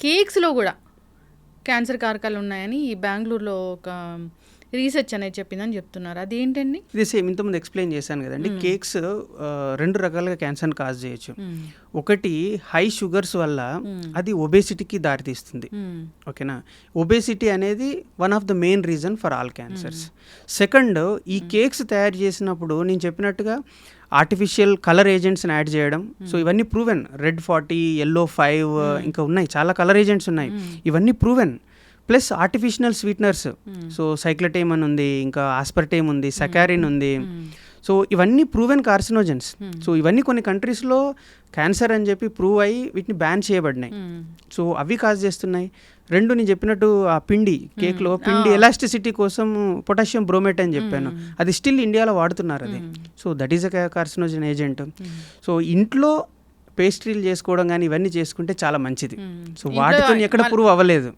కేక్స్లో కూడా క్యాన్సర్ కారకాలు ఉన్నాయని ఈ బెంగళూరులో ఒక రీసెర్చ్ అనేది చెప్పిందని చెప్తున్నారు. అదేంటండి? ఇది సేమ్ ఇంతకుముందు ఎక్స్ప్లెయిన్ చేశాను కదండి. కేక్స్ రెండు రకాలుగా క్యాన్సర్ని కాజ్ చేయొచ్చు. ఒకటి హై షుగర్స్ వల్ల అది ఒబేసిటీకి దారితీస్తుంది. ఓకేనా? ఒబేసిటీ అనేది one of the main reason for all cancers. Second ఈ కేక్స్ తయారు చేసినప్పుడు నేను చెప్పినట్టుగా ఆర్టిఫిషియల్ కలర్ ఏజెంట్స్ని యాడ్ చేయడం. సో ఇవన్నీ proven. Red forty yellow five ఇంకా ఉన్నాయి. చాలా కలర్ ఏజెంట్స్ ఉన్నాయి. ఇవన్నీ proven. Plus artificial sweeteners. So cyclamate అని ఉంది ఇంకా ఆస్పర్టేమ్ ఉంది సకారిన్ ఉంది. సో ఇవన్నీ ప్రూవెన్ కార్సినోజన్స్. సో ఇవన్నీ కొన్ని కంట్రీస్లో క్యాన్సర్ అని చెప్పి ప్రూవ్ అయ్యి వీటిని బ్యాన్ చేయబడినాయి. సో అవి కాజ్ చేస్తున్నాయి. రెండు నేను చెప్పినట్టు ఆ పిండి కేక్లో పిండి ఎలాస్టిసిటీ కోసం పొటాషియం బ్రోమేట్ అని చెప్పాను. అది స్టిల్ ఇండియాలో వాడుతున్నారు అది. So that is a carcinogen agent. So ఇంట్లో పేస్ట్రీలు చేసుకోవడం కానీ ఇవన్నీ చేసుకుంటే చాలా మంచిది. సో వాటితో ఎక్కడ ప్రూవ్ అవ్వలేదు.